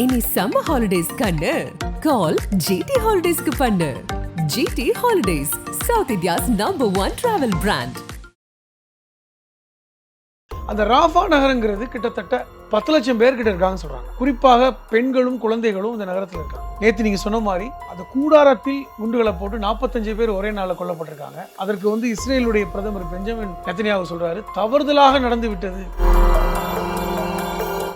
இனி summer holidays கண்ணு. கால் GT ஹாலிடேஸ்க்கு பண்ணு. GT holidays South India's number one travel brand அந்த ராஃபா நகரங்கிறது கிட்டத்தட்ட பத்து லட்சம் பேர்கிட்ட இருக்காங்கன்னு சொல்றாங்க. குறிப்பாக பெண்களும் குழந்தைகளும் இந்த நகரத்தில் இருக்காங்க. நேற்று நீங்க சொன்ன மாதிரி அந்த கூடாரத்தில் குண்டுகளை போட்டு நாற்பத்தஞ்சு பேர் ஒரே நாளில் கொல்லப்பட்டிருக்காங்க. அதற்கு வந்து இஸ்ரேலுடைய பிரதமர் பெஞ்சமின் நெத்தனியாவு சொல்றாரு தவறுதலாக நடந்து விட்டது.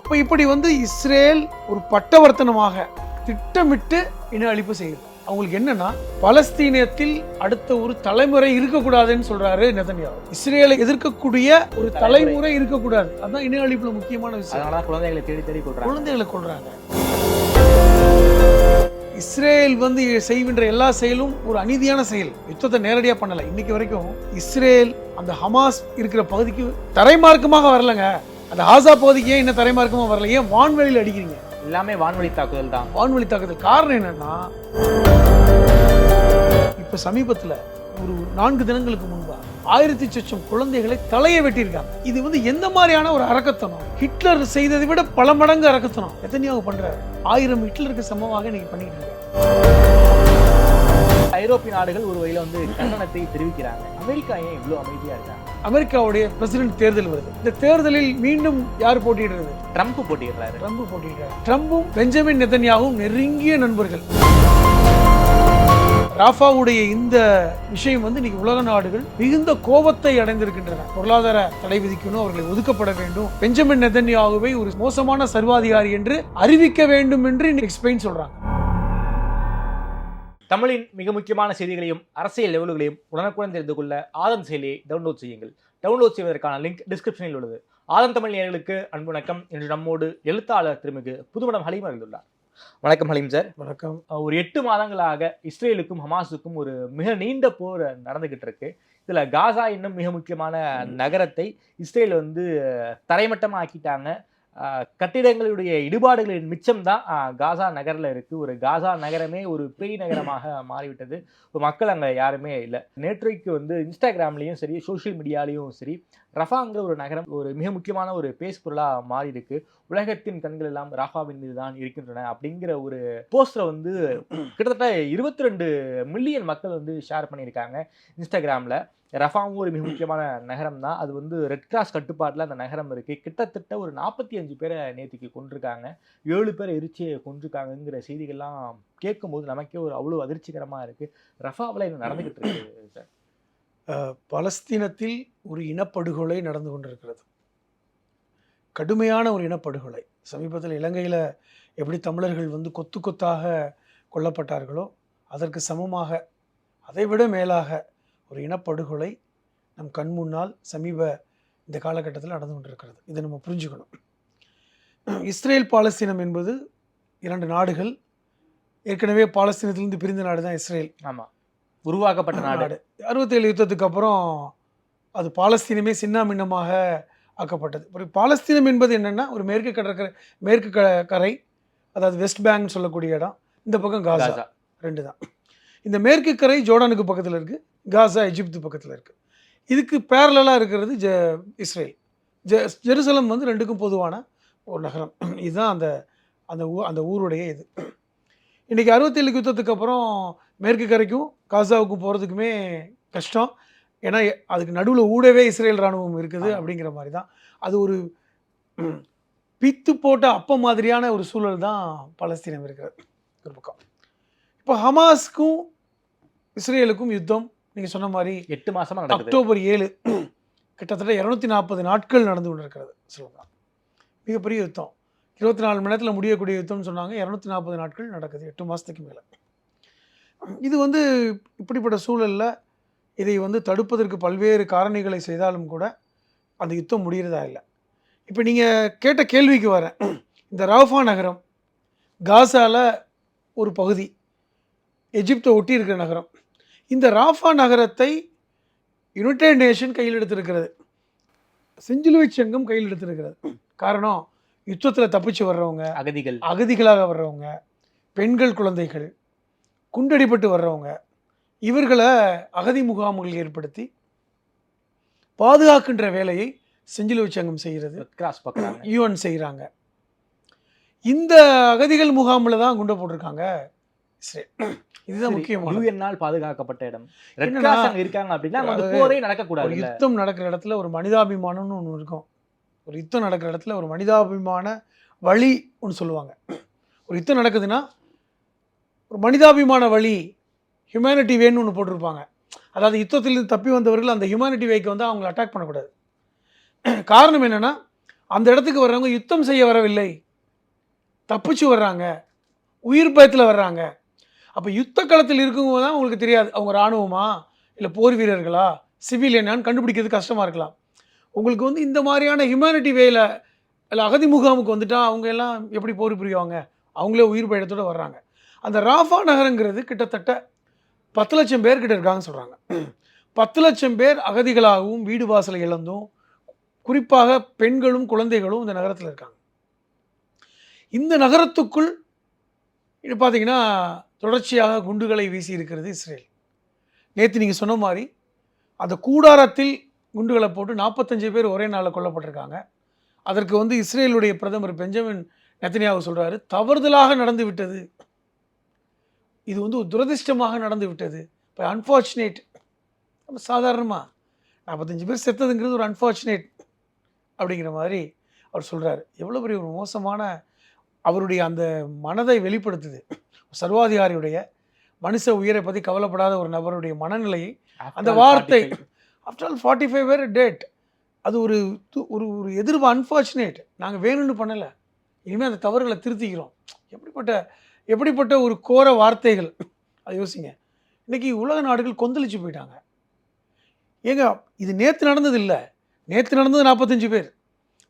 இப்போ இப்படி வந்து இஸ்ரேல் ஒரு பட்டவர்த்தனமாக திட்டமிட்டு இன அழிப்பு செய்யுது. அவங்களுக்கு என்னன்னா பலஸ்தீனத்தில் அடுத்த ஒரு தலைமுறை இருக்கக்கூடாதுன்னு சொல்றாரு நெதன்யாவு இஸ்ரேலை எதிர்க்கக்கூடிய ஒரு தலைமுறை. இருக்கக்கூடாது. அதான் இன அழிப்புல முக்கியமான விஷயம். குழந்தைகளை தேடி தேடி கொள்றாங்க. குழந்தைகளை கொள்றாங்க. இஸ்ரேல் வந்து செய்கின்ற எல்லா செயலும் ஒரு அநீதியான செயல். யுத்தத்தை நேரடியாக பண்ணல. இன்னைக்கு வரைக்கும் இஸ்ரேல் அந்த ஹமாஸ் இருக்கிற பகுதிக்கு தரைமார்க்கமாக வரலங்க. அந்த ஆசா பகுதிக்கு ஏன் இன்னும் தரைமார்க்கமாக வரல? ஏன் வான்வெளியில் அடிக்கிறீங்க? எல்லாமே வான்வழி தாக்குதல் தான். வான்வெளி தாக்குதல் காரணம் என்னன்னா இப்ப சமீபத்துல ஒரு நான்கு தினங்களுக்கு முன்பா ஆயிரத்தி சொச்சம் குழந்தைகளை தலையை வெட்டியிருக்காங்க. இது வந்து எந்த மாதிரியான ஒரு அரக்கத்தனம் ஹிட்லர் செய்ததை விட பல மடங்கு அரக்கத்தனம் எத்தனையாவது பண்றாரு. ஆயிரம் ஹிட்லருக்கு சமமாக இன்னைக்கு இருக்காங்க ஐரோப்பிய நாடுகள் ஒரு வழியில வந்து கண்டனத்தை தெரிவிக்கிறாங்க. அமெரிக்கா ஏன் இவ்வளவு அமைதியா இருக்காங்க? அமெரிக்காவுடைய பிரசிடென்ட் தேர்தல் வருது. இந்த தேர்தலில் மீண்டும் யார் போட்டியிடுறது? ட்ரம்ப் போட்டியிடுறாரு. ட்ரம்ப் போட்டியிடுறாரு. ட்ரம்பும் பெஞ்சமின் நெத்தன்யாவும் நெருங்கிய நண்பர்கள். ராஃபாவுடைய இந்த விஷயம் வந்து இன்னைக்கு உலக நாடுகள் மிகுந்த கோபத்தை அடைந்திருக்கின்றன. பொருளாதார தடை விதிக்கணும் அவர்களை ஒதுக்கப்பட வேண்டும். பெஞ்சமின் நெதன்யாகுவை ஒரு மோசமான சர்வாதிகாரி என்று அறிவிக்க வேண்டும் என்று ஸ்பெயின் சொல்றாங்க. தமிழின் மிக முக்கியமான செய்திகளையும் அரசியல் லெவல்களையும் உடனுக்குடன் தெரிந்து கொள்ள ஆதம் செயலியை டவுன்லோட் செய்யுங்கள். டவுன்லோட் செய்வதற்கான லிங்க் டிஸ்கிரிப்ஷனில் உள்ளது. ஆதம் தமிழ் நேயர்களுக்கு அன்பு வணக்கம். இன்று நம்மோடு எழுத்தாளர் திருமிகு புதுமடம் ஹலீம் அறிந்துள்ளார் வணக்கம் ஹலீம் சார். வணக்கம். ஒரு எட்டு மாதங்களாக இஸ்ரேலுக்கும் ஹமாஸுக்கும் ஒரு மிக நீண்ட போர் நடந்துகிட்டு இருக்கு. இதுல காசா இன்னும் மிக முக்கியமான நகரத்தை இஸ்ரேல் வந்து தரைமட்டமா ஆக்கிட்டாங்க கட்டிடங்களுடைய இடிபாடுகளின் மிச்சம் தான் காசா நகரில் இருக்குது ஒரு காசா நகரமே ஒரு பேய் நகரமாக மாறிவிட்டது. மக்கள் அங்கே யாருமே இல்லை. நேற்றைக்கு வந்து இன்ஸ்டாகிராம்லேயும் சரி சோஷியல் மீடியாலையும் சரி ரஃபாங்கிற ஒரு நகரம் ஒரு மிக முக்கியமான ஒரு பேஸ் பொருளாக மாறி இருக்கு உலகத்தின் கண்கள் எல்லாம் ரஃபாவின் மீது தான் இருக்கின்றன அப்படிங்கிற ஒரு போஸ்டரை வந்து கிட்டத்தட்ட இருபத்தி ரெண்டு மில்லியன் மக்கள் வந்து ஷேர் பண்ணியிருக்காங்க இன்ஸ்டாகிராமில் ரஃபாவும் ஒரு மிக முக்கியமான நகரம் தான். அது வந்து ரெட் கிராஸ் கட்டுப்பாட்டில் அந்த நகரம் இருக்குது கிட்டத்தட்ட ஒரு நாற்பத்தி அஞ்சு பேரை நேற்றுக்கு கொண்டிருக்காங்க ஏழு பேரை எரிச்சு கொண்டிருக்காங்கங்கிற செய்திகள்லாம் கேட்கும்போது நமக்கே ஒரு அவ்வளோ அதிர்ச்சிகரமாக இருக்குது ரஃபாவில் என்ன நடந்துக்கிட்டு இருக்கு சார். பலஸ்தீனத்தில் ஒரு இனப்படுகொலை நடந்து கொண்டிருக்கிறது. கடுமையான ஒரு இனப்படுகொலை. சமீபத்தில் இலங்கையில் எப்படி தமிழர்கள் வந்து கொத்து கொத்தாக கொல்லப்பட்டார்களோ அதற்கு சமமாக அதைவிட மேலாக ஒரு இனப்படுகொலை நம் கண் முன்னால் சமீப இந்த காலகட்டத்தில் நடந்து கொண்டிருக்கிறது. இதை நம்ம புரிஞ்சுக்கணும். இஸ்ரேல் பாலஸ்தீனம் என்பது இரண்டு நாடுகள். ஏற்கனவே பாலஸ்தீனத்திலிருந்து பிரிந்த நாடு தான் இஸ்ரேல். ஆமாம் உருவாக்கப்பட்ட நாடு. அறுபத்தேழு யுத்தத்துக்கு அப்புறம் அது பாலஸ்தீனமே சின்னாமின்னமாக ஆக்கப்பட்டது. ஒரு பாலஸ்தீனம் என்பது என்னன்னா ஒரு மேற்கு கடற்கரை மேற்கு க கரை அதாவது வெஸ்ட் பேங்க் சொல்லக்கூடிய இடம். இந்த பக்கம் காசா. ரெண்டு தான் இந்த மேற்கு கரை ஜோர்டானுக்கு பக்கத்தில் இருக்கு. காசா எஜிப்து பக்கத்தில் இருக்கு. இதுக்கு பேரலாக இருக்கிறது ஜ இஸ்ரேல். ஜெ ஜெருசலம் வந்து ரெண்டுக்கும் பொதுவான ஒரு நகரம். இதுதான் அந்த அந்த ஊ அந்த ஊருடைய இது. இன்றைக்கி அறுபத்தேழு யுத்தத்துக்கு அப்புறம் மேற்கு கரைக்கும் காசாவுக்கும் போகிறதுக்குமே கஷ்டம். ஏன்னா அதுக்கு நடுவில் ஊடவே இஸ்ரேல் இராணுவம் இருக்குது. அப்படிங்கிற மாதிரி தான் அது ஒரு பித்து போட்ட அப்ப மாதிரியான ஒரு சூழல் தான் பலஸ்தீனம் இருக்கிறது. ஒரு பக்கம். இப்போ ஹமாஸ்க்கும் இஸ்ரேலுக்கும் யுத்தம் நீங்கள் சொன்ன மாதிரி எட்டு நடக்குது. அக்டோபர் ஏழு கிட்டத்தட்ட இரநூத்தி நாற்பது நாட்கள் நடந்து கொண்டிருக்கிறது சொல்லலாம் மிகப்பெரிய யுத்தம். இருபத்தி நாலு மணி நேரத்தில் முடியக்கூடிய யுத்தம்னு சொன்னாங்க. இரநூத்தி நாற்பது நாட்கள் நடக்குது. எட்டு மாதத்துக்கு மேலே. இது வந்து இப்படிப்பட்ட சூழலில் இதை வந்து தடுப்பதற்கு பல்வேறு காரணிகளை செய்தாலும் கூட அந்த யுத்தம் முடிகிறதா இல்லை. இப்போ நீங்கள் கேட்ட கேள்விக்கு வரேன் இந்த ராஃபா நகரம் காசால ஒரு பகுதி எஜிப்தை ஒட்டி இருக்கிற நகரம் இந்த ராஃபா நகரத்தை யுனைடெட் நேஷன் கையில் எடுத்திருக்கிறது. செஞ்சிலுவைச் சங்கம் கையில் எடுத்திருக்கிறது. காரணம் யுத்தத்தில் தப்பிச்சு வர்றவங்க அகதிகள். அகதிகளாக வர்றவங்க பெண்கள் குழந்தைகள். குண்டடிப்பட்டு வர்றவங்க இவர்களை அகதி முகாம்கள் ஏற்படுத்தி பாதுகாக்கின்ற வேலையை செஞ்சிலுவைச் சங்கம் செய்கிறது. கிராஸ் பார்க்குறாங்க யூஎன் செய்கிறாங்க இந்த அகதிகள் முகாமில் தான் குண்டை போட்டிருக்காங்க இஸ்ரேல். இதுதான் முக்கியமான யூஎன்னால் பாதுகாக்கப்பட்ட இடம். இருக்காங்க அப்படின்னா போரே நடக்கக்கூடாது யுத்தம் நடக்கிற இடத்துல ஒரு மனிதாபிமானம்னு ஒன்று இருக்கும். ஒரு யுத்தம் நடக்கிற இடத்துல ஒரு மனிதாபிமான வழி ஒன்று சொல்லுவாங்க. ஒரு யுத்தம் நடக்குதுன்னா ஒரு மனிதாபிமான வழி ஹியூமனிட்டி வேன்னு ஒன்று போட்டிருப்பாங்க. அதாவது யுத்தத்திலிருந்து தப்பி வந்தவர்கள் அந்த ஹியூமனிட்டி வேக்கு வந்து அவங்களை அட்டாக் பண்ணக்கூடாது. காரணம் என்னென்னா அந்த இடத்துக்கு வர்றவங்க யுத்தம் செய்ய வரவில்லை. தப்பிச்சு வர்றாங்க. உயிர் பயத்தில் வர்றாங்க. அப்போ யுத்த களத்தில் இருக்கவங்க தான் உங்களுக்கு தெரியாது அவங்க இராணுவமா இல்லை போர் வீரர்களா? சிவிலியனான்னு கண்டுபிடிக்கிறது கஷ்டமாக இருக்கலாம். உங்களுக்கு வந்து இந்த மாதிரியான ஹியூமனிட்டி வேயில் இல்லை அகதி முகாமுக்கு வந்துட்டால் அவங்க எல்லாம் எப்படி போர் புரியுவாங்க அவங்களே உயிர் பயத்தோடு வர்றாங்க. அந்த ராஃபா நகரங்கிறது கிட்டத்தட்ட பத்து லட்சம் பேர்கிட்ட இருக்காங்கன்னு சொல்கிறாங்க பத்து லட்சம் பேர் அகதிகளாகவும் வீடு வாசலை இழந்தும் குறிப்பாக பெண்களும் குழந்தைகளும் இந்த நகரத்தில் இருக்காங்க. இந்த நகரத்துக்குள் இது பார்த்தீங்கன்னா தொடர்ச்சியாக குண்டுகளை வீசி இருக்கிறது இஸ்ரேல். நேற்று நீங்கள் சொன்ன மாதிரி அந்த கூடாரத்தில் குண்டுகளை போட்டு நாற்பத்தஞ்சு பேர் ஒரே நாளில் கொல்லப்பட்டிருக்காங்க. அதற்கு வந்து இஸ்ரேலுடைய பிரதமர் பெஞ்சமின் நெத்தனியாவு சொல்கிறாரு தவறுதலாக நடந்து விட்டது இது வந்து ஒரு துரதிர்ஷ்டமாக நடந்து விட்டது. இப்போ அன்ஃபார்ச்சுனேட் நம்ம சாதாரணமாக நாற்பத்தஞ்சு பேர் செத்ததுங்கிறது ஒரு அன்ஃபார்ச்சுனேட் அப்படிங்கிற மாதிரி அவர் சொல்கிறார் எவ்வளோ பெரிய ஒரு மோசமான அவருடைய அந்த மனதை வெளிப்படுத்துது. சர்வாதிகாரியுடைய மனுஷ உயிரை பற்றி கவலைப்படாத ஒரு நபருடைய மனநிலையை அந்த வார்த்தை after all forty five where date அது ஒரு து- ஒரு ஒரு எதிர்ப்பு அன்ஃபார்ச்சுனேட் நாங்கள் வேணும்னு பண்ணலை. இனிமேல் அந்த தவறுகளை திருத்திக்கிறோம். எப்படிப்பட்ட எப்படிப்பட்ட ஒரு கோர வார்த்தைகள்? அதை யோசிங்க. இன்னைக்கு உலக நாடுகள் கொந்தளிச்சு போயிட்டாங்க. ஏங்க இது நேற்று நடந்தது இல்லை. நேற்று நடந்தது நாற்பத்தஞ்சு பேர்.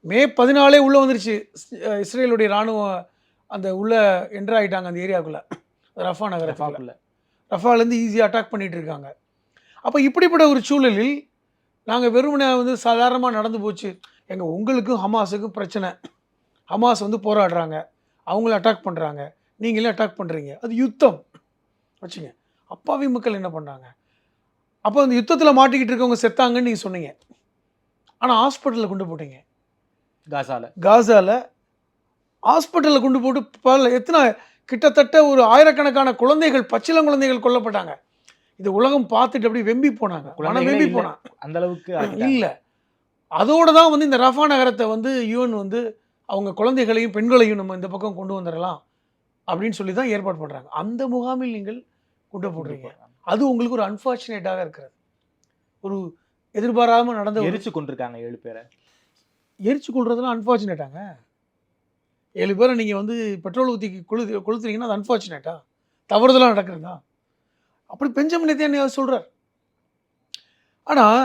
மே பதினாலே உள்ளே வந்துருச்சு. இஸ்ரேலுடைய இராணுவம் அந்த உள்ள என்ட்ரு ஆகிட்டாங்க அந்த ஏரியாவுக்குள்ளே. ரஃபா நகரத்துக்குள்ள. ரஃபாக்குள்ள. ரஃபாலேருந்து ஈஸியாக அட்டாக் பண்ணிட்டு இருக்காங்க. அப்போ இப்படிப்பட்ட ஒரு சூழலில் நாங்கள் வெறுமனே வந்து சாதாரணமாக நடந்து போச்சு. எங்கள் உங்களுக்கும் ஹமாஸுக்கும் பிரச்சனை. ஹமாஸ் வந்து போராடுறாங்க. அவங்கள அட்டாக் பண்ணுறாங்க நீங்களே அட்டாக் பண்ணுறீங்க அது யுத்தம். வச்சுங்க. அப்பாவி மக்கள் என்ன பண்ணாங்க அப்போ அந்த யுத்தத்தில் மாட்டிக்கிட்டு இருக்கவங்க செத்தாங்கன்னு நீங்கள் சொன்னீங்க. ஆனால் ஹாஸ்பிட்டலில் கொண்டு போட்டீங்க. காசால. காசாவில் ஹாஸ்பிட்டலில் கொண்டு போட்டு பல எத்தனை கிட்டத்தட்ட ஒரு ஆயிரக்கணக்கான குழந்தைகள் பச்சிளம் குழந்தைகள் கொல்லப்பட்டாங்க. இது உலகம் பார்த்துட்டு அப்படியே வெம்பி போனாங்க. குழந்தைகளே வெம்பி. போனாங்க. அந்த அளவுக்கு. இல்லை. அதோட தான் வந்து இந்த ரஃபா நகரத்தை வந்து யூஎன் வந்து அவங்க குழந்தைகளையும் பெண்களையும் நம்ம இந்த பக்கம் கொண்டு வந்துடலாம் அப்படின்னு சொல்லி தான் ஏற்பாடு பண்ணுறாங்க அந்த முகாமில் நீங்கள் கொண்டு போடுறீங்க. அது உங்களுக்கு ஒரு அன்ஃபார்ச்சுனேட்டாக இருக்கிறது. ஒரு எதிர்பாராமல் நடந்த எரிச்சு கொண்டிருக்காங்க ஏழு பேரை. எரிச்சு கொள்றதெல்லாம் அன்ஃபார்ச்சுனேட்டாங்க ஏழு பேரை நீங்கள் வந்து பெட்ரோல் ஊற்றி கொளு கொளுத்துறீங்கன்னா அது அன்ஃபார்ச்சுனேட்டா தவறுதலாக நடக்கிறதா? அப்படி பெஞ்சமின் நேத்தியானியா சொல்கிறார் ஆனால்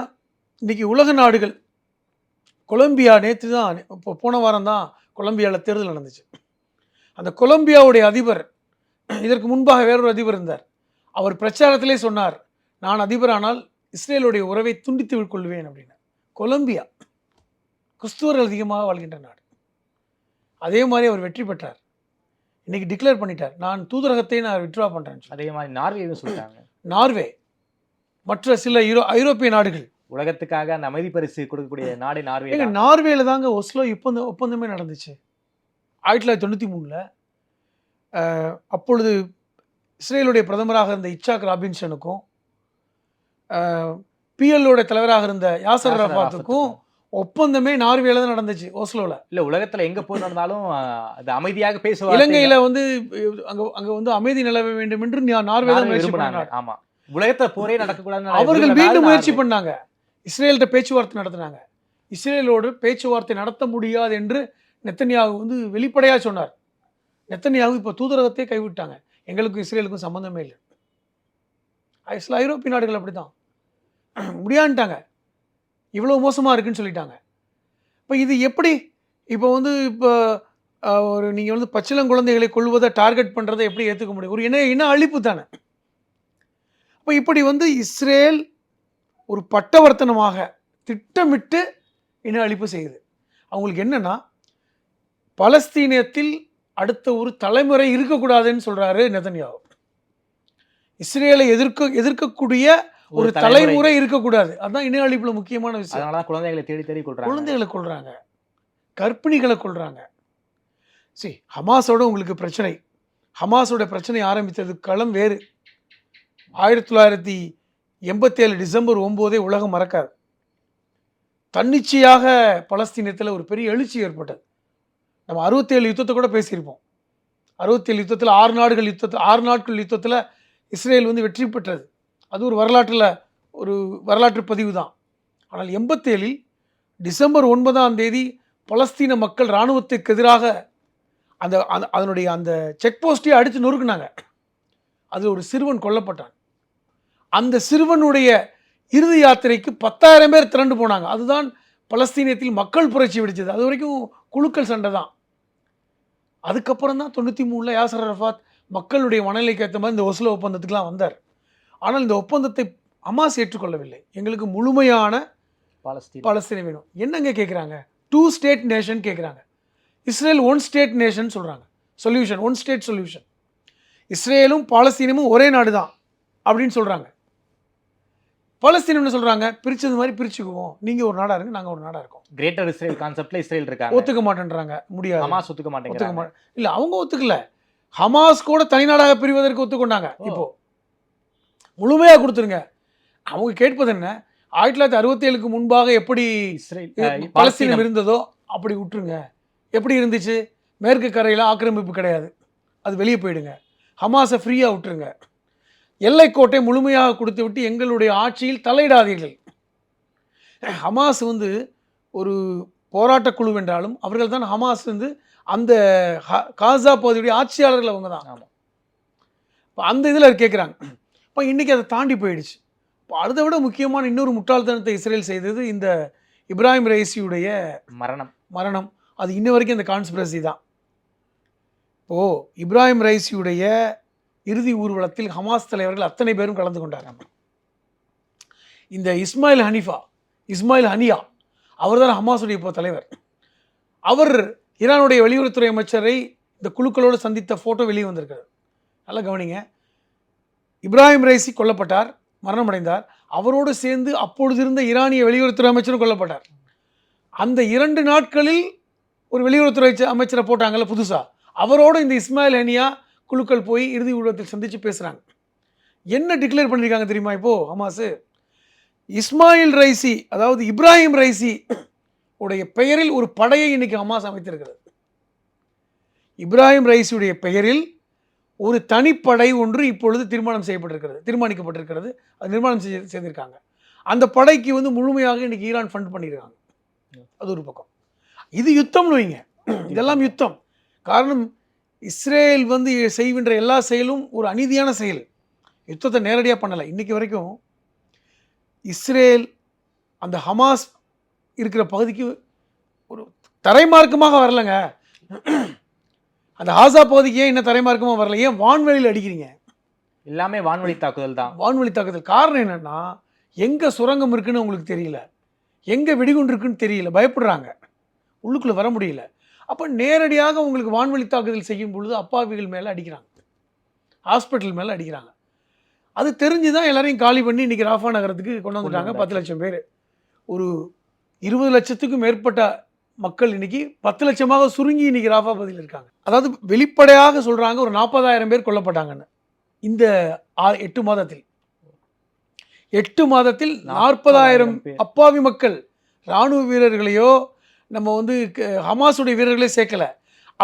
இன்னைக்கு உலக நாடுகள் கொலம்பியா நேற்று தான் இப்போ போன வாரம் தான் கொலம்பியாவில் தேர்தல் நடந்துச்சு. அந்த கொலம்பியாவுடைய அதிபர் இதற்கு முன்பாக வேறொரு அதிபர் இருந்தார். அவர் பிரச்சாரத்திலே சொன்னார் நான் அதிபரானால் இஸ்ரேலுடைய உறவை துண்டித்து கொள்வேன் அப்படின்னு. கொலம்பியா கிறிஸ்துவர்கள் அதிகமாக வாழ்கின்ற நாடு. அதே மாதிரி அவர் வெற்றி பெற்றார். இன்னைக்கு டிக்ளேர் பண்ணிட்டார். நான் தூதரகத்தை நான் விட்ரா பண்ணுறேன்னு சொல்லி. அதே மாதிரி நார்வேவும் சொல்லிட்டாங்க? நார்வே மற்ற சில யூரோ ஐரோப்பிய நாடுகள். உலகத்துக்காக அந்த அமைதி பரிசு கொடுக்கக்கூடிய நாடே நார்வே. நார்வேல தாங்க ஒஸ்லோ ஒப்பந்த ஒப்பந்தமே நடந்துச்சு. ஆயிரத்தி தொள்ளாயிரத்தி தொண்ணூற்றி மூணில் அப்பொழுது இஸ்ரேலுடைய பிரதமராக இருந்த இச்சாக் ராபின்சனுக்கும் பிஎல்லோட தலைவராக இருந்த யாசர் ரஃபாத்துக்கும் ஒப்பந்தமே நார்வேல தான் நடந்துச்சு ஓஸ்லோவில் இல்ல உலகத்துல எங்க போர் நடந்தாலும் அது அமைதியாக பேசுவாங்க இலங்கையில வந்து அங்க அங்க வந்து அமைதி நிலவ வேண்டும் என்று நார்வே தான் முயற்சி பண்ணாங்க ஆமா. உலகத்துல போரே நடக்கக்கூடாதுன்னு அவர்கள் மீண்டும் முயற்சி. பண்ணாங்க. இஸ்ரேல்கிட்ட பேச்சுவார்த்தை நடத்தினாங்க. இஸ்ரேலோடு பேச்சுவார்த்தை நடத்த முடியாது என்று நெத்தனியாகு வந்து வெளிப்படையாக சொன்னார். நெத்தனியாகு இப்போ தூதரகத்தை கைவிட்டாங்க. எங்களுக்கும் இஸ்ரேலுக்கும் சம்மந்தமே இல்லை. சில ஐரோப்பிய நாடுகள் அப்படிதான் முடியான்ட்டாங்க. இவ்வளோ மோசமாக இருக்குன்னு சொல்லிட்டாங்க. இப்போ இது எப்படி? இப்போ வந்து இப்போ ஒரு நீங்கள் வந்து பச்சிளங்குழந்தைகளை கொள்வதை டார்கெட் பண்ணுறதை எப்படி ஏற்றுக்க முடியும்? ஒரு இன இன அழிப்பு தானே. அப்போ இப்படி வந்து இஸ்ரேல் ஒரு பட்டவர்த்தனமாக திட்டமிட்டு இன அழிப்பு செய்யுது. அவங்களுக்கு என்னென்னா பலஸ்தீனியத்தில் அடுத்த ஒரு தலைமுறை இருக்கக்கூடாதுன்னு சொல்றாரு நெதன்யாவு இஸ்ரேலை எதிர்க்க எதிர்க்கக்கூடிய ஒரு தலைமுறை. இருக்கக்கூடாது. அதான் இன அழிப்புல முக்கியமான விஷயம். அதனாலதான் குழந்தைகளை தேடி தேடி கொள்றாங்க. குழந்தைகளை கொள்றாங்க கர்ப்பிணிகளை கொள்றாங்க சரி ஹமாஸோட உங்களுக்கு பிரச்சனை. ஹமாஸோட பிரச்சனை ஆரம்பித்தது களம் வேறு. ஆயிரத்தி தொள்ளாயிரத்தி எண்பத்தேழு டிசம்பர் ஒம்போதே உலகம் மறக்காது. தன்னிச்சையாக பலஸ்தீனத்தில் ஒரு பெரிய எழுச்சி ஏற்பட்டது. நம்ம அறுபத்தேழு யுத்தத்தை கூட பேசியிருப்போம். அறுபத்தேழு யுத்தத்தில் ஆறு நாடுகள் யுத்தத்தில் ஆறு நாட்கள் யுத்தத்தில் இஸ்ரேல் வந்து வெற்றி பெற்றது. அது ஒரு வரலாற்றில் ஒரு வரலாற்று பதிவு தான் ஆனால் எண்பத்தேழில் டிசம்பர் ஒன்பதாம் தேதி பலஸ்தீன மக்கள் இராணுவத்துக்கு எதிராக அந்த அந்த- அதனுடைய அந்த செக் போஸ்ட்டையே அடித்து நொறுக்குனாங்க. அது ஒரு சிறுவன் கொல்லப்பட்டான். அந்த சிறுவனுடைய இறுதி யாத்திரைக்கு பத்தாயிரம் பேர் திரண்டு போனாங்க. அதுதான் பலஸ்தீனியத்தில் மக்கள் புரட்சி வெடிச்சது. அது வரைக்கும் குழுக்கள் சண்டை தான் அதுக்கப்புறம் தான் தொண்ணூற்றி மூணில் யாசர் அரஃபாத் மக்களுடைய மனநிலைக்கு ஏற்ற மாதிரி இந்த ஒஸ்லோ ஒப்பந்தத்துக்குலாம் வந்தார். ஆனால் இந்த ஒப்பந்தத்தை அமாஸ் ஏற்றுக்கொள்ளவில்லை. எங்களுக்கு முழுமையான பாலஸ்தீன். பாலஸ்தீனம் வேணும். என்னங்க கேட்குறாங்க டூ ஸ்டேட் நேஷன் கேட்குறாங்க இஸ்ரேல் ஒன் ஸ்டேட் நேஷன் சொல்கிறாங்க சொல்யூஷன் ஒன் ஸ்டேட் சொல்யூஷன் இஸ்ரேலும் பாலஸ்தீனமும் ஒரே நாடு தான் அப்படின்னு சொல்கிறாங்க பாலஸ்தீனம் என்ன சொல்கிறாங்க பிரிச்சது மாதிரி பிரிச்சுக்குவோம். நீங்கள் ஒரு நாடாக இருங்க நாங்கள் ஒரு நாடாக இருக்கோம். கிரேட்டர் இஸ்ரேல் கான்செப்ட்ல இஸ்ரேல் இருக்காங்க. ஒத்துக்க மாட்டேன்றாங்க முடியாது. ஹமாஸ் ஒத்துக்க ஒத்துக்க மாட்டேங்கிறாங்க மாட்டேன் இல்லை அவங்க ஒத்துக்கல. ஹமாஸ் கூட தனிநாடாக பிரிவதற்கு ஒத்துக்கொண்டாங்க. இப்போ முழுமையாக கொடுத்துருங்க. அவங்க கேட்பது என்ன? ஆயிரத்தி தொள்ளாயிரத்தி அறுபத்தி ஏழுக்கு முன்பாக எப்படி இஸ்ரேல் பாலஸ்தீனம் இருந்ததோ அப்படி விட்டுருங்க. எப்படி இருந்துச்சு? மேற்கு கரையில் ஆக்கிரமிப்பு கிடையாது. அது வெளியே போயிடுங்க. ஹமாஸை ஃப்ரீயாக விட்டுருங்க. எல்லைக்கோட்டை முழுமையாக கொடுத்து விட்டு எங்களுடைய ஆட்சியில் தலையிடாதீர்கள். ஹமாஸ் வந்து ஒரு போராட்டக் குழு என்றாலும் அவர்கள் தான் ஹமாஸ் வந்து அந்த ஹ- காசா பகுதியுடைய ஆட்சியாளர்கள் அவங்க தான். ஆமா. இப்போ அந்த இதில் கேட்குறாங்க. இப்போ இன்றைக்கி அதை தாண்டி போயிடுச்சு. இப்போ அதை விட முக்கியமான இன்னொரு முட்டாள்தனத்தை இஸ்ரேல் செய்தது இந்த இப்ராஹிம் ரைசியுடைய மரணம். மரணம். அது இன்ன வரைக்கும் இந்த கான்ஸ்பிரசி தான். ஓ இப்ராஹிம் ரைசியுடைய இறுதி ஊர்வலத்தில் ஹமாஸ் தலைவர்கள் அத்தனை பேரும் கலந்து கொண்டார்கள். இந்த இஸ்மாயில் ஹனீஃபா இஸ்மாயில் ஹனியா அவர்தான் ஹமாஸுடைய இப்போ தலைவர். அவர் ஈரானுடைய வெளியுறவுத்துறை அமைச்சரை இந்த குழுக்களோடு சந்தித்த ஃபோட்டோ வெளியே வந்திருக்கிறது. நல்லா கவனிங்க. இப்ராஹிம் ரைசி கொல்லப்பட்டார் மரணமடைந்தார். அவரோடு சேர்ந்து அப்பொழுது இருந்த ஈரானிய வெளியுறவுத்துறை அமைச்சரும் கொல்லப்பட்டார். அந்த இரண்டு நாட்களில் ஒரு வெளியுறவுத்துறை அமைச்சரை போட்டாங்கல்ல புதுசாக அவரோட இந்த இஸ்மாயில் ஹனியா குழுக்கள் போய் இறுதி ஊடகத்தில் சந்திச்சு பேசுறாங்க. என்ன டிக்ளேர் பண்ணியிருக்காங்க தெரியுமா இப்போ? ஹமாஸ். இஸ்மாயில் ரைசி அதாவது இப்ராஹிம் ரைசி உடைய பெயரில் ஒரு படையை இன்னைக்கு ஹமாஸ் அமைத்திருக்கிறது. இப்ராஹிம் ரைசியுடைய பெயரில் ஒரு தனிப்படை ஒன்று இப்பொழுது தீர்மானம் செய்யப்பட்டிருக்கிறது தீர்மானிக்கப்பட்டிருக்கிறது அது நிர்மாணம் செய்ய செய்திருக்காங்க. அந்த படைக்கு வந்து முழுமையாக இன்னைக்கு ஈரான் ஃபண்ட் பண்ணியிருக்காங்க அது ஒரு பக்கம். இது யுத்தம்னு வைங்க. இதெல்லாம் யுத்தம். காரணம் இஸ்ரேல் வந்து செய்கின்ற எல்லா செயலும் ஒரு அநீதியான செயல். யுத்தத்தை நேரடியாக பண்ணலை. இன்னைக்கு வரைக்கும் இஸ்ரேல் அந்த ஹமாஸ் இருக்கிற பகுதிக்கு ஒரு தரைமார்க்கமாக வரலங்க. அந்த ஹாசா பகுதிக்கு ஏன் இன்னும் தரைமார்க்கமாக வரல? ஏன் வான்வெளியில் அடிக்கிறீங்க? எல்லாமே வான்வழி தாக்குதல் தான். வான்வழி தாக்குதல். காரணம் என்னன்னா எங்கே சுரங்கம் இருக்குன்னு உங்களுக்கு தெரியல. எங்கே வெடிகுண்டு இருக்குன்னு தெரியல. பயப்படுறாங்க. உள்ளுக்குள்ளே வர முடியல. அப்போ நேரடியாக உங்களுக்கு வான்வழி தாக்குதல் செய்யும் பொழுது அப்பாவிகள் மேலே அடிக்கிறாங்க. ஹாஸ்பிட்டல் மேலே அடிக்கிறாங்க. அது தெரிஞ்சு தான் எல்லாரையும் காலி பண்ணி இன்றைக்கி ராஃபா நகரத்துக்கு கொண்டு வந்துட்டாங்க. பத்து லட்சம் பேர். ஒரு இருபது லட்சத்துக்கும் மேற்பட்ட மக்கள் இன்னைக்கு பத்து லட்சமாக சுருங்கி இன்னைக்கு ராஃபா பகுதியில் இருக்காங்க. அதாவது வெளிப்படையாக சொல்கிறாங்க ஒரு நாற்பதாயிரம் பேர் கொல்லப்பட்டாங்கன்னு. இந்த எட்டு மாதத்தில். எட்டு மாதத்தில் நாற்பதாயிரம். அப்பாவி மக்கள் இராணுவ வீரர்களையோ நம்ம வந்து ஹமாஸுடைய வீரர்களே சேர்க்கல.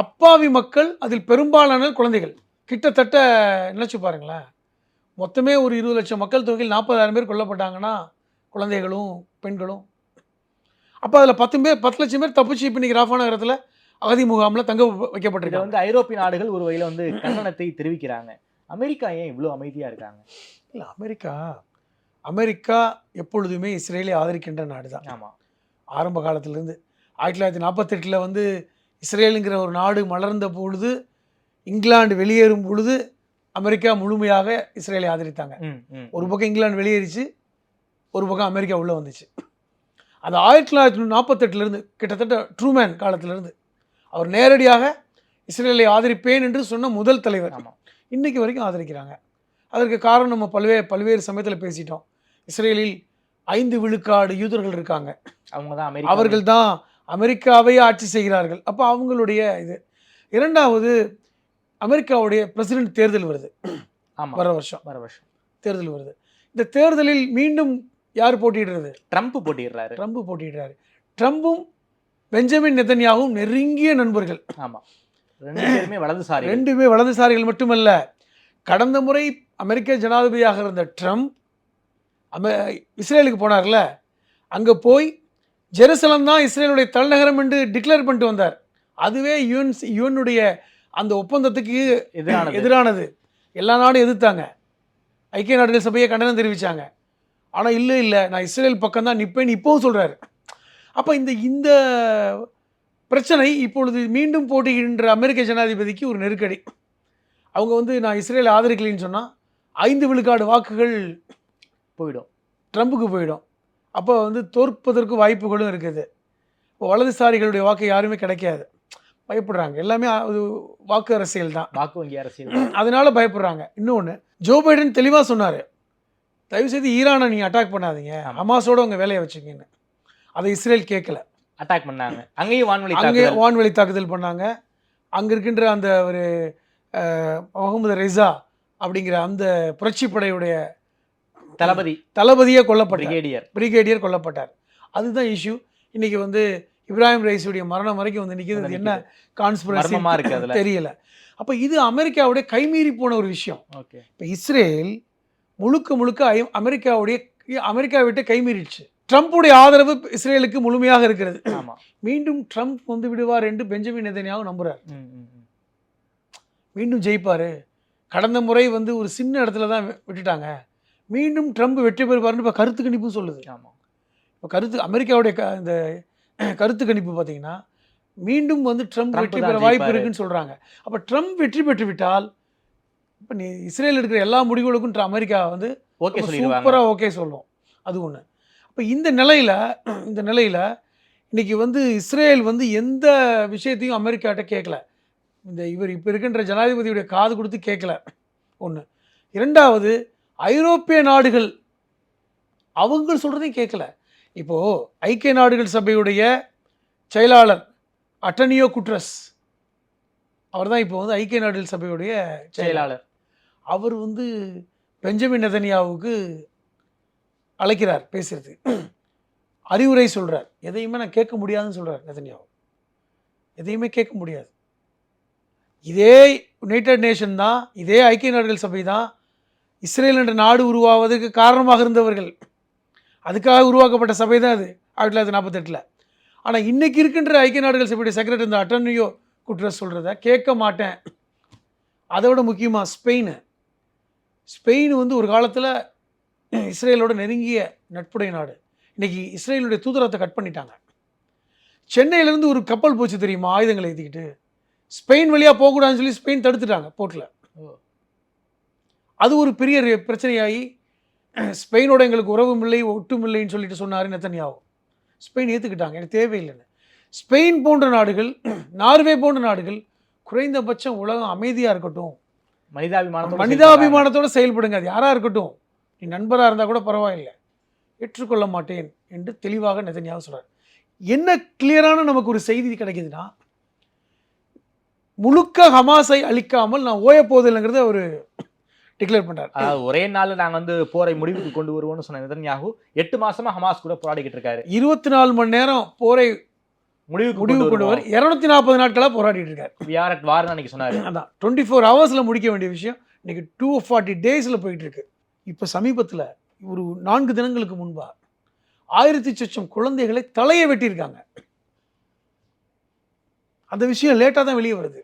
அப்பாவி மக்கள் அதில் பெரும்பாலான குழந்தைகள். கிட்டத்தட்ட நினச்சி பாருங்களேன். மொத்தமே ஒரு இருபது லட்சம் மக்கள் தொகையில் நாற்பதாயிரம் பேர் கொல்லப்பட்டாங்கன்னா குழந்தைகளும் பெண்களும். அப்போ அதில் பத்து பேர் பத்து லட்சம் பேர் தப்பிச்சு இப்போ இன்னைக்கு ராஃபா நகரத்தில் அகதி முகாமில் தங்க வைக்கப்பட்டிருக்காங்க. வந்து ஐரோப்பிய நாடுகள் ஒரு வகையில வந்து கண்டனத்தை தெரிவிக்கிறாங்க. அமெரிக்கா ஏன் இவ்வளவு அமைதியா இருக்காங்க? இல்லை அமெரிக்கா அமெரிக்கா எப்பொழுதுமே இஸ்ரேலை ஆதரிக்கின்ற நாடு தான் ஆமா. ஆரம்ப காலத்திலேருந்து. ஆயிரத்தி தொள்ளாயிரத்தி நாற்பத்தெட்டில் வந்து இஸ்ரேலுங்கிற ஒரு நாடு மலர்ந்த பொழுது இங்கிலாந்து வெளியேறும் பொழுது அமெரிக்கா முழுமையாக இஸ்ரேலை ஆதரித்தாங்க. ஒரு பக்கம் இங்கிலாந்து வெளியேறிச்சு ஒரு பக்கம் அமெரிக்கா உள்ளே வந்துச்சு. அந்த ஆயிரத்தி தொள்ளாயிரத்தி நாற்பத்தெட்டுலேருந்து கிட்டத்தட்ட ட்ரூமேன் காலத்திலிருந்து அவர் நேரடியாக இஸ்ரேலை ஆதரிப்பேன் என்று சொன்ன முதல் தலைவர். ஆமா. இன்னைக்கு வரைக்கும் ஆதரிக்கிறாங்க. அதற்கு காரணம் நம்ம பல்வேறு பல்வேறு சமயத்தில் பேசிட்டோம். இஸ்ரேலில் ஐந்து விழுக்காடு யூதர்கள் இருக்காங்க. அவங்க தான் அவர்கள் தான் அமெரிக்காவை ஆட்சி செய்கிறார்கள். அப்போ அவங்களுடைய இது. இரண்டாவது அமெரிக்காவுடைய பிரசிடென்ட் தேர்தல் வருது. ஆமா. வர வருஷம். வர வருஷம். தேர்தல் வருது. இந்த தேர்தலில் மீண்டும் யார் போட்டியிடுறது? ட்ரம்ப் போட்டிடுறாரு ட்ரம்ப் போட்டியிடுறாரு. ட்ரம்பும் பெஞ்சமின் நெத்தன்யாவும் நெருங்கிய நண்பர்கள். ஆமா. ரெண்டு பேருமே வலதுசாரி ரெண்டுமே வலதுசாரிகள் மட்டுமல்ல. கடந்த முறை அமெரிக்க ஜனாதிபதியாக இருந்த ட்ரம்ப் அமெ இஸ்ரேலுக்கு போனார்ல. அங்கே போய் ஜெருசலம் தான் இஸ்ரேலுடைய தலைநகரம் என்று டிக்ளேர் பண்ணிட்டு வந்தார். அதுவே யுஎன் யுஎனுடைய அந்த ஒப்பந்தத்துக்கு எதிரானது. எதிரானது. எல்லா நாடும் எதிர்த்தாங்க. ஐக்கிய நாடுகள் சபையை கண்டனம் தெரிவித்தாங்க ஆனால் இல்லை இல்லை நான் இஸ்ரேல் பக்கம் தான் நிற்பேன்னு இப்போவும் சொல்கிறாரு அப்போ இந்த இந்த பிரச்சனை இப்பொழுது மீண்டும் போட்டியிடுகின்ற அமெரிக்க ஜனாதிபதிக்கு ஒரு நெருக்கடி. அவங்க வந்து நான் இஸ்ரேல் ஆதரிக்கலைன்னு சொன்னால் ஐந்து விழுக்காடு வாக்குகள் போயிடும். ட்ரம்புக்கு போயிடும். அப்போ வந்து தோற்பதற்கு வாய்ப்புகளும் இருக்குது. இப்போ வலதுசாரிகளுடைய வாக்கு யாருமே கிடைக்காது. பயப்படுறாங்க. எல்லாமே அது வாக்கு அரசியல் தான். வாக்கு வங்கி அரசியல். அதனால பயப்படுறாங்க. இன்னொன்று ஜோ பைடன் தெளிவாக சொன்னார். தயவுசெய்து ஈரானை நீங்கள் அட்டாக் பண்ணாதீங்க. ஹமாஸோட உங்கள் வேலையை வச்சுக்கங்கன்னு. அதை இஸ்ரேல் கேட்கல. அட்டாக் பண்ணாங்க. அங்கேயும் வான்வழி அங்கே வான்வெளி தாக்குதல் பண்ணாங்க. அங்கே இருக்கின்ற அந்த ஒரு முகமது ரெசா அப்படிங்கிற அந்த புரட்சி படையுடைய தளபதி. தளபதியே கொல்லப்பட்டார். பிரிகேடியர். பிரிகேடியர் கொல்லப்பட்டார். அதுதான் இஷ்யூ இன்னைக்கு வந்து இப்ராஹிம் ரைஸுடைய மரணம் வரைக்கும் வந்து நிற்கிறது என்ன கான்ஸ்பிரசி மர்மமா இருக்கு. தெரியல. அப்போ இது அமெரிக்காவுடைய கைமீறி போன ஒரு விஷயம். ஓகே. இப்போ இஸ்ரேல் முழுக்க முழுக்க அமெரிக்காவுடைய அமெரிக்கா விட்டு கைமீறிடுச்சு. ட்ரம்ப்புடைய ஆதரவு இஸ்ரேலுக்கு முழுமையாக இருக்கிறது. மீண்டும் ட்ரம்ப் வந்து விடுவார் என்று பெஞ்சமின் நெதன்யாகு நம்புறார். மீண்டும் ஜெயிப்பார். கடந்த முறை வந்து ஒரு சின்ன இடத்துல தான் விட்டுட்டாங்க. மீண்டும் ட்ரம்ப் வெற்றி பெறுவார்னு இப்போ கருத்து கணிப்பும் சொல்லுது. ஆமா. இப்போ கருத்து அமெரிக்காவுடைய க இந்த கருத்து கணிப்பு பார்த்தீங்கன்னா மீண்டும் வந்து ட்ரம்ப் வெற்றி பெற வாய்ப்பு. இருக்குன்னு சொல்கிறாங்க அப்போ ட்ரம்ப் வெற்றி பெற்று விட்டால் இப்போ நீ இஸ்ரேல் எடுக்கிற எல்லா முடிவுகளுக்கும் அமெரிக்கா வந்து ஓகே சூப்பராக ஓகே சொல்லும். அது ஒன்று அப்போ இந்த நிலையில் இந்த நிலையில் இன்னைக்கு வந்து இஸ்ரேல் வந்து எந்த விஷயத்தையும் அமெரிக்காட்ட கேட்கல இந்த இவர் இப்போ இருக்கின்ற ஜனாதிபதியுடைய காது கொடுத்து கேட்கல ஒன்று இரண்டாவது ஐரோப்பிய நாடுகள் அவங்க சொல்கிறதையும் கேட்கல. இப்போது ஐக்கிய நாடுகள் சபையுடைய செயலாளர் அட்டனியோ குட்ரஸ் அவர் தான் இப்போ வந்து ஐக்கிய நாடுகள் சபையுடைய செயலாளர். அவர் வந்து பெஞ்சமின் நெதன்யாவுக்கு அழைக்கிறார் பேசுறதுக்கு அறிவுரை சொல்றார். எதையுமே நான் கேட்க முடியாதுன்னு சொல்றார் நெதன்யாவு. எதையுமே கேட்க முடியாது. இதே யுனைடெட் நேஷன் தான் இதே ஐக்கிய நாடுகள் சபை தான் இஸ்ரேல் என்ற நாடு உருவாவதற்கு காரணமாக இருந்தவர்கள். அதுக்காக உருவாக்கப்பட்ட சபை தான் அது ஆயிரத்தி தொள்ளாயிரத்தி நாற்பத்தெட்டில். ஆனால் இன்றைக்கி இருக்கின்ற ஐக்கிய நாடுகள் சபையுடைய செக்ரட்டரி இந்த அட்டர்னியோ குட்ரஸ் சொல்கிறத கேட்க மாட்டேன். அதை விட முக்கியமாக ஸ்பெயின். ஸ்பெயின் வந்து ஒரு காலத்தில் இஸ்ரேலோட நெருங்கிய நட்புடைய நாடு. இன்றைக்கி இஸ்ரேலுடைய தூதரத்தை கட் பண்ணிட்டாங்க. சென்னையிலேருந்து ஒரு கப்பல் போச்சு தெரியுமா? ஆயுதங்களை ஏற்றிக்கிட்டு ஸ்பெயின் வழியாக போகக்கூடாதுன்னு சொல்லி ஸ்பெயின் தடுத்துட்டாங்க போர்ட்டில் ஓ. அது ஒரு பெரிய பிரச்சனையாகி ஸ்பெயினோட எங்களுக்கு உறவும் இல்லை ஒட்டும் இல்லைன்னு சொல்லிட்டு சொன்னார் நெத்தன்யாவு. ஸ்பெயின் ஏற்றுக்கிட்டாங்க எனக்கு தேவையில்லைன்னு. ஸ்பெயின் போன்ற நாடுகள் நார்வே போன்ற நாடுகள் குறைந்தபட்சம் உலகம் அமைதியாக இருக்கட்டும். மனிதாபிமானத்தோட மனிதாபிமானத்தோட செயல்படுங்க அது யாராக இருக்கட்டும். நீ நண்பராக இருந்தால் கூட பரவாயில்லை. ஏற்றுக்கொள்ள மாட்டேன் என்று தெளிவாக நெதன்யாவு சொல்றார். என்ன கிளியரான நமக்கு ஒரு செய்தி கிடைக்குதுன்னா முழுக்க ஹமாஸை அழிக்காமல் நான் ஓய போதில்லைங்கிறத அவர் டிக்ளேர் பண்றார். ஒரே நாள்ல நாங்க வந்து போரை முடிவுக்கு கொண்டு வருவோம்னு சொன்ன நெதன்யாகு எட்டு மாசமா ஹமாஸ் கூட போராடிக்கிட்டு இருக்காரு. இருபத்தி நாலு மணி நேரம் போரை முடிவுக்கு முடிவு கொண்டு வர இருநூத்தி நாற்பது நாட்களாக போராடிட்டு இருக்காரு. We are at war னு அன்னைக்கு சொன்னாரு. அதான். டுவெண்ட்டி ஃபோர் ஹவர்ஸில் முடிக்க வேண்டிய விஷயம் இன்னைக்கு டூ ஃபார்ட்டி டேஸில் போயிட்டு இருக்கு. இப்போ சமீபத்தில் ஒரு நான்கு தினங்களுக்கு முன்பா ஆயிரத்தி சொச்சம் குழந்தைகளை தலையை வெட்டியிருக்காங்க. அந்த விஷயம் லேட்டாக தான் வெளியே வருது.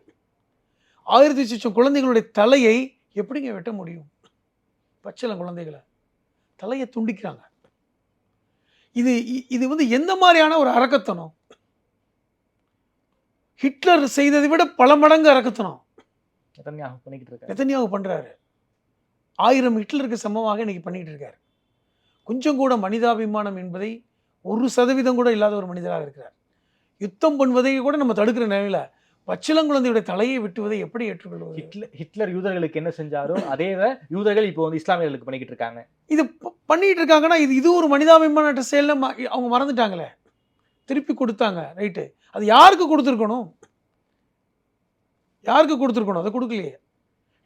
ஆயிரத்தி சொச்சம் குழந்தைகளுடைய தலையை எப்படிங்க வெட்ட முடியும்? பச்சிளம் குழந்தைகளை தலையை துண்டிக்கிறாங்க. இது இது வந்து எந்த மாதிரியான ஒரு அரக்கத்தனம் ஹிட்லர் செய்ததை விட பல மடங்கு பண்ணிக்கிட்டு இருக்காரு. நெத்தன்யாவு பண்றாரு. ஆயிரம் ஹிட்லருக்கு சமமாக இன்னைக்கு பண்ணிட்டு இருக்காரு. கொஞ்சம் கூட மனிதாபிமானம் என்பதை ஒரு சதவீதம் கூட இல்லாத ஒரு மனிதராக இருக்கிறார். யுத்தம் பண்ணுவதை கூட நம்ம தடுக்கிற நிலையில பச்சிளங்குழந்தையுடைய தலையை வெட்டுவதை எப்படி ஏற்றுக்கொள்வது? ஹிட்லர் ஹிட்லர் யூதர்களுக்கு என்ன செஞ்சாரோ அதே யூதர்கள் இப்போ வந்து இஸ்லாமியர்களுக்கு பண்ணிக்கிட்டு இருக்காங்க. இது பண்ணிட்டு இருக்காங்கன்னா இது இது ஒரு மனிதாபிமான செயல்ல அவங்க மறந்துட்டாங்களே. திருப்பி கொடுத்தாங்க ரைட்டு. அது யாருக்கு கொடுத்துருக்கணும்? யாருக்கு கொடுத்துருக்கணும்? அதை கொடுக்கலையே.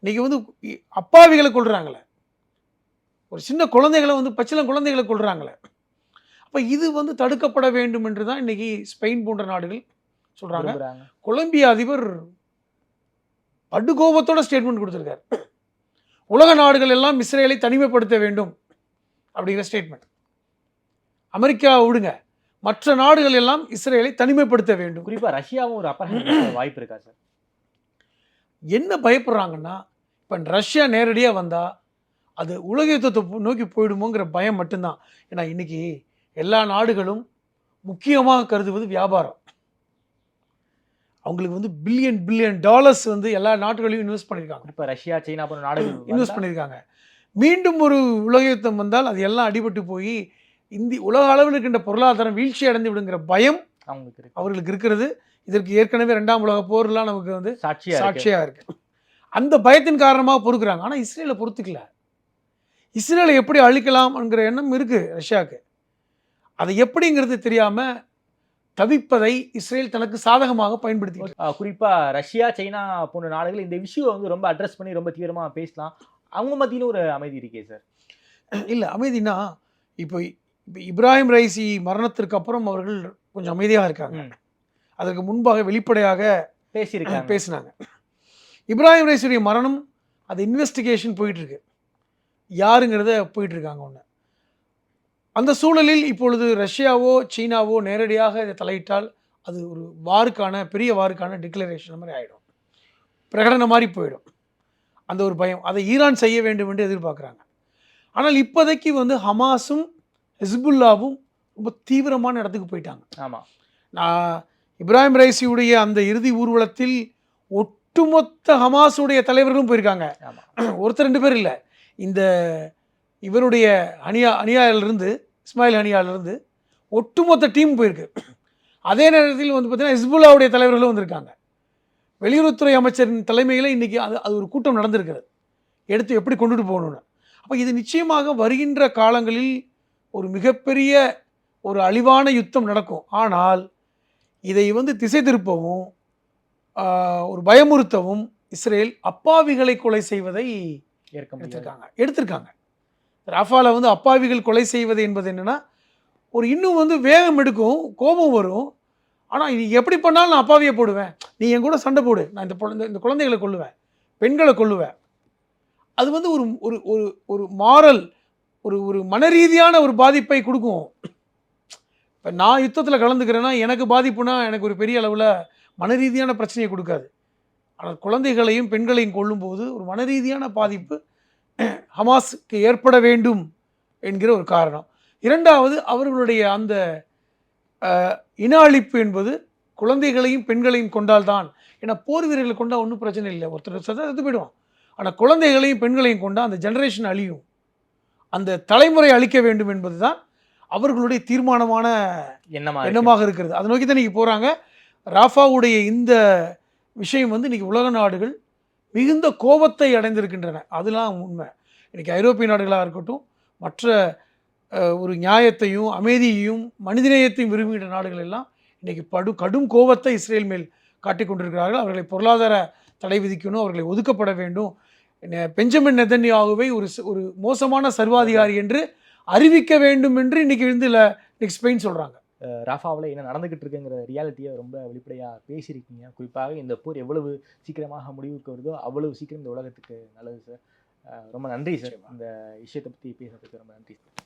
இன்னைக்கு வந்து அப்பாவிகளை கொள்றாங்களே ஒரு சின்ன குழந்தைகளை வந்து பச்சிலம் குழந்தைகளை கொள்றாங்களே அப்போ இது வந்து தடுக்கப்பட வேண்டும் என்று தான் இன்னைக்கு ஸ்பெயின் போன்ற நாடுகள் சொல்றாங்க. விரும்புறாங்க கொலம்பியா அதிபர் படுகோபத்தோட ஸ்டேட்மெண்ட் கொடுத்துருக்காரு. உலக நாடுகள் எல்லாம் இஸ்ரேலை தனிமைப்படுத்த வேண்டும் அப்படிங்கிற ஸ்டேட்மெண்ட் அமெரிக்கா விடுங்க. மற்ற நாடுகள் எல்லாம் இஸ்ரேலை தனிமைப்படுத்த வேண்டும். குறிப்பா ரஷ்யாவும் ஒரு அப்பர் வாய்ப்பு இருக்கா சார்? என்ன பயப்படுறாங்கன்னா இப்போ ரஷ்யா நேரடியாக வந்தால் அது உலக யுத்தத்தை நோக்கி போயிடுமோங்கிற பயம் மட்டும்தான். ஏன்னா இன்னைக்கு எல்லா நாடுகளும் முக்கியமாக கருதுவது வியாபாரம். அவங்களுக்கு வந்து பில்லியன் பில்லியன் டாலர்ஸ் வந்து எல்லா நாடுகளையும் இன்வெஸ்ட் பண்ணியிருக்காங்க குறிப்பா ரஷ்யா சைனா போன்ற நாடுகள் இன்வெஸ்ட் பண்ணியிருக்காங்க மீண்டும் ஒரு உலக யுத்தம் வந்தால் அது எல்லாம் அடிபட்டு போய் இந்தி உலக அளவில் இருக்கின்ற பொருளாதாரம் வீழ்ச்சி அடைந்து விடுங்கிற பயம் அவங்களுக்கு இருக்கு. அவர்களுக்கு இருக்கிறது. இதற்கு ஏற்கனவே ரெண்டாம் உலக போர்லாம் நமக்கு வந்து சாட்சியா இருக்கு. சாட்சியா இருக்கு. அந்த பயத்தின் காரணமாக பொறுக்குறாங்க. ஆனா இஸ்ரேலை பொறுத்துக்கல. இஸ்ரேலை எப்படி அழிக்கலாம்ங்கிற எண்ணம் இருக்கு ரஷ்யாவுக்கு. அது எப்படிங்கிறது தெரியாம தவிப்பதை இஸ்ரேல் தனக்கு சாதகமாக பயன்படுத்தி ஆஹ் குறிப்பா ரஷ்யா சைனா போன்ற நாடுகள் இந்த விஷயம் வந்து ரொம்ப அட்ரஸ் பண்ணி ரொம்ப தீவிரமா பேசலாம். அவங்க மத்தியில ஒரு அமைதி இருக்கே சார் இல்ல அமைதினா இப்போ இப்போ இப்ராஹிம் ரைசி மரணத்திற்கு அப்புறம் அவர்கள் கொஞ்சம் அமைதியாக இருக்காங்க. அதற்கு முன்பாக வெளிப்படையாக பேசியிருக்காங்க. பேசினாங்க. இப்ராஹிம் ரைஸுடைய மரணம் அது இன்வெஸ்டிகேஷன் போயிட்டு இருக்கு. யாருங்கிறத போயிட்டு இருக்காங்க ஒன்று அந்த சூழலில் இப்பொழுது ரஷ்யாவோ சீனாவோ நேரடியாக இதை தலையிட்டால் அது ஒரு வாருக்கான பெரிய வாருக்கான டிக்ளரேஷன் மாதிரி ஆகிடும் பிரகடனம் மாதிரி போயிடும். அந்த ஒரு பயம். அதை ஈரான் செய்ய வேண்டும் என்று எதிர்பார்க்குறாங்க. ஆனால் இப்போதைக்கு வந்து ஹமாஸும் ஹிஸ்புல்லாவும் ரொம்ப தீவிரமான இடத்துக்கு போயிட்டாங்க. ஆமா. நான் இப்ராஹிம் ரைசியுடைய அந்த இறுதி ஊர்வலத்தில் ஒட்டுமொத்த ஹமாஸுடைய தலைவர்களும் போயிருக்காங்க. ஒருத்தர் ரெண்டு பேர் இல்லை. இந்த இவருடைய அணியா அணியாயிலிருந்து இஸ்மாயில் அணியாலிருந்து ஒட்டுமொத்த டீம் போயிருக்கு. அதே நேரத்தில் வந்து பார்த்தீங்கன்னா ஹிஸ்புல்லாவுடைய தலைவர்களும் வந்திருக்காங்க. வெளியுறவுத்துறை அமைச்சரின் தலைமையில் இன்றைக்கி அது அது ஒரு கூட்டம் நடந்திருக்கிறது. எடுத்து எப்படி கொண்டுட்டு போகணும்னு. அப்போ இது நிச்சயமாக வருகின்ற காலங்களில் ஒரு மிகப்பெரிய ஒரு அழிவான யுத்தம் நடக்கும். ஆனால் இதை வந்து திசை திருப்பவும் ஒரு பயமுறுத்தவும் இஸ்ரேல் அப்பாவிகளை கொலை செய்வதை எடுத்திருக்காங்க. எடுத்திருக்காங்க. ரஃபாலை வந்து அப்பாவிகள் கொலை செய்வது என்பது என்னென்னா ஒரு இன்னும் வந்து வேகம் எடுக்கும் கோபம் வரும். ஆனால் இது எப்படி பண்ணாலும் நான் அப்பாவியை போடுவேன். நீ என் கூட சண்டை போடு. நான் இந்த குழந்தை இந்த குழந்தைகளை கொள்ளுவேன் பெண்களை கொள்ளுவேன் அது வந்து ஒரு ஒரு ஒரு ஒரு மாரல் ஒரு ஒரு மனரீதியான ஒரு பாதிப்பை கொடுக்கும். இப்போ நான் யுத்தத்தில் கலந்துக்கிறேன்னா எனக்கு பாதிப்புனா எனக்கு ஒரு பெரிய அளவில் மனரீதியான பிரச்சனையை கொடுக்காது. ஆனால் குழந்தைகளையும் பெண்களையும் கொள்ளும்போது ஒரு மனரீதியான பாதிப்பு ஹமாஸுக்கு ஏற்பட வேண்டும் என்கிற ஒரு காரணம். இரண்டாவது அவர்களுடைய அந்த இன அழிப்பு என்பது குழந்தைகளையும் பெண்களையும் கொண்டால்தான். ஏன்னா போர் வீரர்களை கொண்டா ஒன்றும் பிரச்சனை இல்லை. ஒருத்தர் சதா செத்து போயிடுவான். ஆனால் குழந்தைகளையும் பெண்களையும் கொண்டா அந்த ஜெனரேஷன் அழியும். அந்த தலைமுறை அழிக்க வேண்டும் என்பதுதான் அவர்களுடைய தீர்மானமான இருக்கு? எண்ணமாக இருக்கிறது. அதை நோக்கி தான் இன்னைக்கு போகிறாங்க ராஃபாவுடைய இந்த விஷயம் வந்து இன்னைக்கு உலக நாடுகள் மிகுந்த கோபத்தை அடைந்திருக்கின்றன. அதெல்லாம் உண்மை. இன்றைக்கி ஐரோப்பிய நாடுகளாக இருக்கட்டும் மற்ற ஒரு நியாயத்தையும் அமைதியையும் மனிதநேயத்தையும் விரும்புகின்ற நாடுகள் எல்லாம் இன்றைக்கி படு கடும் கோபத்தை இஸ்ரேல் மேல் காட்டிக் கொண்டிருக்கிறார்கள். அவர்களை பொருளாதார தடை விதிக்கணும் அவர்களை ஒதுக்கப்பட வேண்டும். பெஞ்சமின் நெதன்யாகுவை ஒரு ஒரு மோசமான சர்வாதிகாரி என்று அறிவிக்க வேண்டும் என்று இன்னைக்கு வந்து இல்ல- இன்னைக்கு ஸ்பெயின் சொல்கிறாங்க ராஃபாவில் என்ன நடந்துகிட்டு இருக்குங்கிற ரியாலிட்டியை ரொம்ப வெளிப்படையா பேசியிருக்கீங்க. குறிப்பாக இந்த போர் எவ்வளவு சீக்கிரமாக முடிவுக்கு வருதோ அவ்வளவு சீக்கிரம் இந்த உலகத்துக்கு நல்லது சார் ரொம்ப நன்றி சார் இந்த விஷயத்தை பத்தி பேசுறதுக்கு ரொம்ப நன்றி சார்